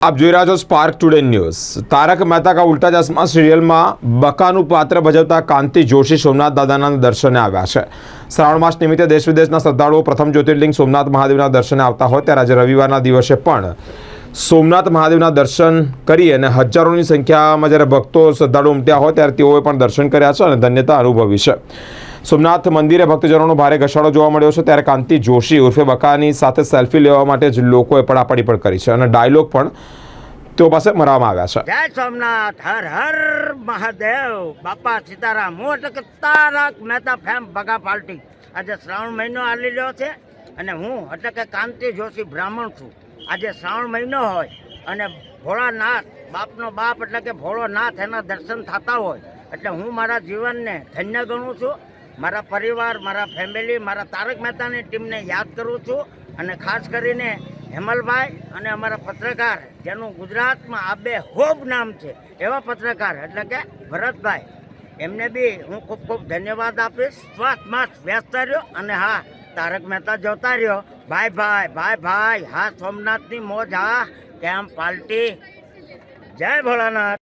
આપ જોઈ રહ્યા છો Spark today news Tarak Mehta Ka Ooltah Chashmah સિરિયલમાં બકાનું પાત્ર ભજવતા કાંતિ જોશી સોમનાથ દાદાના દર્શને આવ્યા છે. શ્રાવણ માસ નિમિત્તે દેશ વિદેશના શ્રદ્ધાળુઓ પ્રથમ જ્યોતિર્લિંગ સોમનાથ મહાદેવના દર્શને આવતા હોય ત્યારે આજે રવિવારના દિવસે પણ સોમનાથ મહાદેવના દર્શન કરી અને હજારોની સંખ્યામાં જ્યારે ભક્તો શ્રદ્ધાળુ ઉમટ્યા હોય ત્યારે તેઓએ પણ દર્શન કર્યા છે અને ધન્યતા અનુભવી છે. સોમનાથ મંદિરે ભક્તજનોનો ભારે ઘસાડો જોવા મળ્યો છે ત્યારે કાંતિ જોશી ઉર્ફે બકાની સાથે સેલ્ફી લેવા માટે જ લોકોએ પડાપડી પણ કરી છે અને ડાયલોગ પણ તેઓ પાસે મરાવવામાં આવ્યા છે. જય સોમનાથ, હર હર મહાદેવ. બાપા સીતારામ હું એટલે કે તારક મહેતા ફેમ ભગા પાર્ટી આજે શ્રાવણ મહિનો આલી રહ્યો છે અને હું એટલે કે કાંતિ જોશી બ્રાહ્મણ છું. આજે શ્રાવણ મહિનો હોય અને ભોળાનાથ, બાપનો બાપ એટલે કે ભોળોનાથ એના દર્શન થતા હોય, એટલે હું મારા જીવનને ધન્ય ગણું છું. મારા પરિવાર, મારા ફેમિલી મારા તારક મહેતાની ટીમને યાદ કરું છું અને ખાસ કરીને હેમલભાઈ અને અમારા પત્રકાર, જેનું ગુજરાતમાં આબે હોબ નામ છે, એવા પત્રકાર એટલે કે ભરતભાઈ. એમને બી હું ખૂબ ખૂબ ધન્યવાદ આપીશ. શ્વાસ માસ વ્યસ્ત રહ્યો અને હા તારક મહેતા જોતા રહ્યો. ભાઈ ભાઈ ભાઈ ભાઈ, હા સોમનાથની મોજ, હા, કેમ પાલટી? જય ભોળાનાથ.